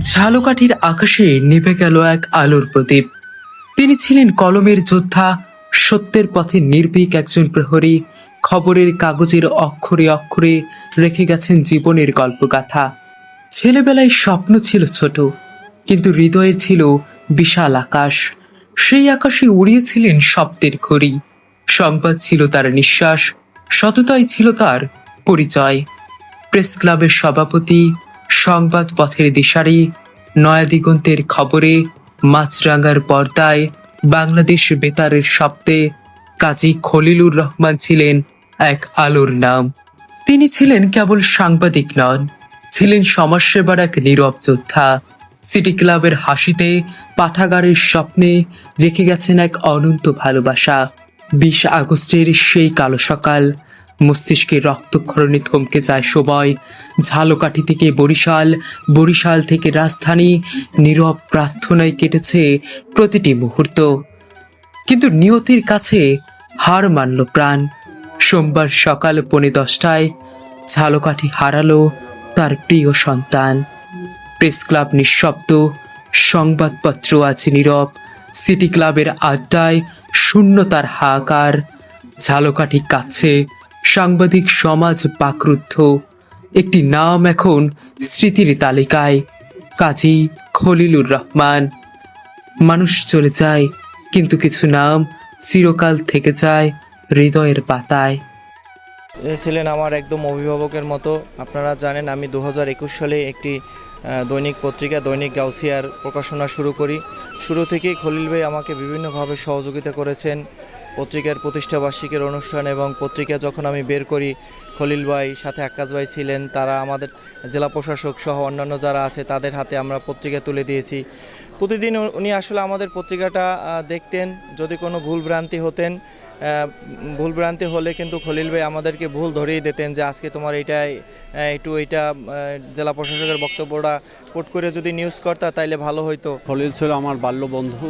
ঝালকাঠির আকাশে নিভে গেল এক আলোর প্রদীপ। তিনি ছিলেন কলমের যোদ্ধা, সত্যের পথে নির্ভীক একজন প্রহরী, খবরের কাগজের অক্ষরে অক্ষরে রেখে গেছেন জীবনের গল্পগাথা। ছেলেবেলায় স্বপ্ন ছিল ছোট, কিন্তু হৃদয়ের ছিল বিশাল আকাশ। সেই আকাশে উড়িয়েছিলেন শব্দের ঘড়ি। সংবাদ ছিল তার নিঃশ্বাস, সততাই ছিল তার পরিচয়। প্রেস ক্লাবের সভাপতি সংবাদ পথের দিশারি, নয়াদিগন্তের খবরে মাছরাঙ্গার পর্দায়, বাংলাদেশ বেতারের শব্দে কাজী খলিলুর রহমান ছিলেন এক আলোর নাম। তিনি ছিলেন কেবল সাংবাদিক নন, ছিলেন সমাজসেবার এক নীরব যোদ্ধা। সিটি ক্লাবের হাসিতে, পাঠাগারের স্বপ্নে রেখে গেছেন এক অনন্ত ভালোবাসা। বিশ আগস্টের সেই কালো সকাল মস্তিষ্কে রক্তক্ষরণে থমকে যায় সবাই ঝালকাঠি থেকে বরিশাল বরিশাল থেকে রাজধানী নীরব প্রার্থনায় কেটেছে প্রতিটি মুহূর্ত। কিন্তু নিয়তির কাছে হার মানল প্রাণ। সোমবার সকাল পৌনে দশটায় ঝালকাঠি হারালো তার প্রিয় সন্তান। প্রেস ক্লাব নিঃশব্দ, সংবাদপত্র আছে নীরব, সিটি ক্লাবের আড্ডায় শূন্যতার হাহাকার। ঝালকাঠি কাছে সাংবাদিক সমাজ বাকরুদ্ধ একটি নাম এখন স্মৃতির তালিকায়। কাজী খলিলুর রহমান। মানুষ চলে যায়, কিন্তু কিছু নাম চিরকাল থেকে যায় হৃদয়ের পাতায়। এ ছিলেন আমার একদম অভিভাবকের মতো। আপনারা জানেন, আমি দু হাজার একুশ সালে একটি দৈনিক পত্রিকা, দৈনিক গাউসিয়ার প্রকাশনা শুরু করি। শুরু থেকেই খলিল ভাই আমাকে বিভিন্নভাবে সহযোগিতা করেছেন। পত্রিকার প্রতিষ্ঠা বার্ষিকীর অনুষ্ঠান এবং পত্রিকা যখন আমি বের করি খলিল ভাই সাথে আকাশ ভাই ছিলেন তারা আমাদের জেলা প্রশাসক সহ অন্যান্য যারা আছে তাদের হাতে আমরা পত্রিকা তুলে দিয়েছি। প্রতিদিন উনি আসলে আমাদের পত্রিকাটা দেখতেন। যদি কোনো ভুল ভ্রান্তি হতেন ভুল ভ্রান্তি হলে কিন্তু খলিল ভাই আমাদেরকে ভুল ধরিয়ে দিতেন যে আজকে তোমার এইটাই আহ, একটু আহ, জেলা প্রশাসকের বক্তব্যটা কোট করে যদি নিউজ করতা তাইলে ভালো হইতো। খলিল ছিল আমার বাল্য বন্ধু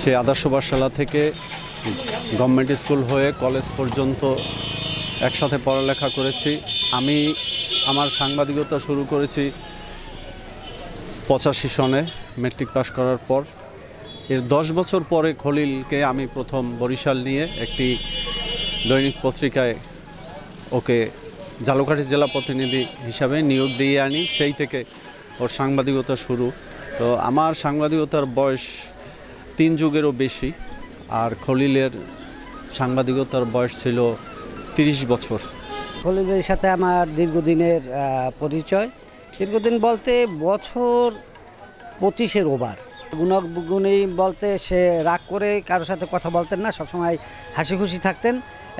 সে আদর্শ পাঠশালা থেকে গভর্নমেন্ট স্কুল হয়ে কলেজ পর্যন্ত একসাথে পড়ালেখা করেছি। আমি আমার সাংবাদিকতা শুরু করেছি পঁচাশি সনে মেট্রিক পাস করার পর। এর দশ বছর পরে খলিলকে আমি প্রথম বরিশাল নিয়ে একটি দৈনিক পত্রিকায় ওকে জালুকাঠি জেলা প্রতিনিধি হিসাবে নিয়োগ দিয়ে আনি, সেই থেকে ওর সাংবাদিকতা শুরু। তো আমার সাংবাদিকতার বয়স তিন যুগেরও বেশি, আর খলিলের সাংবাদিকতার বয়স ছিল তিরিশ বছর। খলিলের সাথে আমার দীর্ঘদিনের পরিচয়। দীর্ঘদিন বলতে বছর পঁচিশের ওভার। গুণগুণী বলতে সে রাগ করে কারোর সাথে কথা বলতেন না, সবসময় হাসি খুশি থাকতেন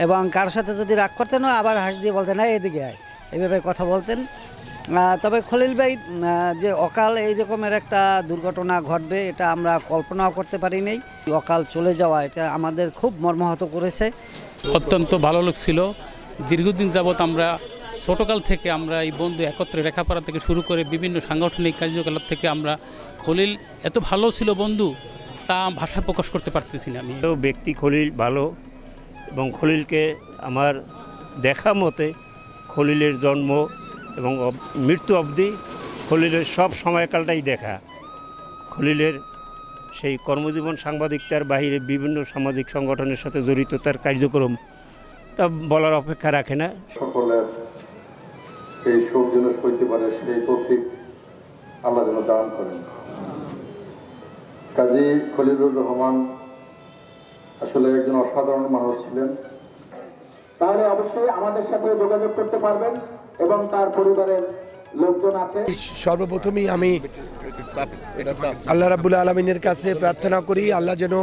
এবং কারোর সাথে যদি রাগ করতেনও আবার হাসি দিয়ে বলতেন না এদিকে আয়। এভাবে কথা বলতেন। তবে খলিল ভাই যে অকাল এই রকমের একটা দুর্ঘটনা ঘটবে এটা আমরা কল্পনাও করতে পারি নাই। অকাল চলে যাওয়া এটা আমাদের খুব মর্মাহত করেছে। অত্যন্ত ভালো লোক ছিল দীর্ঘদিন যাবৎ আমরা ছোটকাল থেকে আমরা এই বন্ধু একত্রে লেখাপড়া থেকে শুরু করে বিভিন্ন সাংগঠনিক কার্যকলাপ থেকে আমরা খলিল এত ভালো ছিল বন্ধু তা ভাষা প্রকাশ করতে পারতেছি না আমি। তো ব্যক্তি খলিল ভালো। এবং খলিলকে আমার দেখা মতে খলিলের জন্ম এবং মৃত্যু অবধি খলিলের সব সময়কালটাই দেখা। খলিলের সেই কর্মজীবন সাংবাদিকতার বাইরে বিভিন্ন সামাজিক সংগঠনের সাথে জড়িত, তার কার্যক্রম তা বলার অপেক্ষা রাখে না। সকলের এই শোক যেন সইতে পারে, সেই তৌফিক আল্লাহ যেন দান করেন। কাজী খলিলুর রহমান আসলে একজন অসাধারণ মানুষ ছিলেন। তাহলে অবশ্যই আমাদের সাথে যোগাযোগ করতে পারবেন। এবং তার পরিবারের আছে। সর্বপ্রথমেই আমি আল্লাহ রাবুল আলমিনের কাছে প্রার্থনা করি, আল্লাহ যেন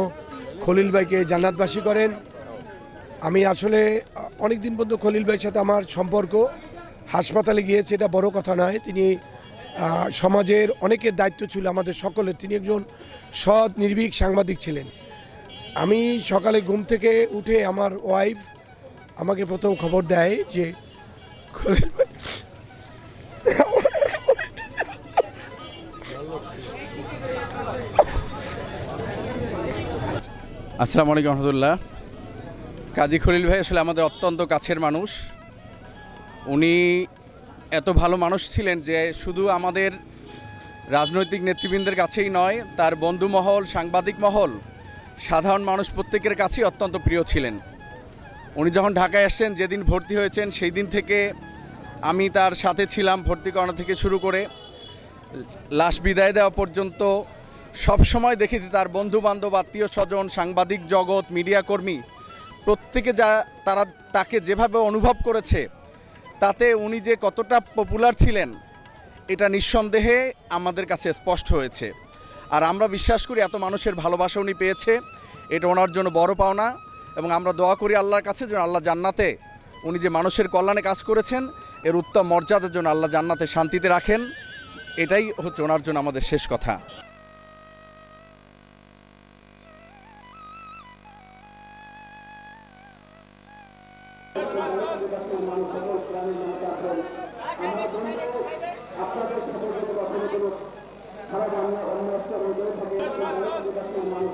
খলিল ভাইকে জান্নাতবাসী করেন। আমি আসলে অনেক দিন পর্যন্ত খলিল ভাইয়ের সাথে আমার সম্পর্ক, হাসপাতালে গিয়েছে, এটা বড় কথা নয়। তিনি সমাজের অনেকের দায়িত্ব ছিল আমাদের সকলের। তিনি একজন সৎ, নির্ভীক সাংবাদিক ছিলেন। আমি সকালে ঘুম থেকে উঠে আমার ওয়াইফ আমাকে প্রথম খবর দেয় যে আসসালামু আলাইকুম রহমতুল্লাহ। কাজী খলিল ভাই আসলে আমাদের অত্যন্ত কাছের মানুষ। উনি এত ভালো মানুষ ছিলেন যে শুধু আমাদের রাজনৈতিক নেতৃবৃন্দের কাছেই নয়, তার বন্ধু মহল সাংবাদিক মহল, সাধারণ মানুষ প্রত্যেকের কাছেই অত্যন্ত প্রিয় ছিলেন। উনি যখন ঢাকায় আসছেন, যেদিন ভর্তি হয়েছেন সেই দিন থেকে আমি তার সাথে ছিলাম ভর্তি করানো থেকে শুরু করে। লাশ বিদায় দেওয়া পর্যন্ত সব সময় দেখেছি তার বন্ধু বান্ধব আত্মীয় স্বজন, সাংবাদিক জগৎ, মিডিয়া কর্মী, প্রত্যেকে যা তারা তাকে যেভাবে অনুভব করেছে, তাতে উনি যে কতটা পপুলার ছিলেন, এটা নিঃসন্দেহে আমাদের কাছে স্পষ্ট হয়েছে। আর আমরা বিশ্বাস করি এত মানুষের ভালোবাসা উনি পেয়েছে, এটা ওনার জন্য বড় পাওনা। এবং আমরা দোয়া করি আল্লাহর কাছে যেন আল্লাহ জান্নাতে উনি যে মানুষের কল্যাণে কাজ করেছেন, এর উত্তম মর্যাদার জন্য আল্লাহ জান্নাতে শান্তিতে রাখেন, এটাই হচ্ছে ওনার জন্য আমাদের শেষ কথা। আপনাদের কোনো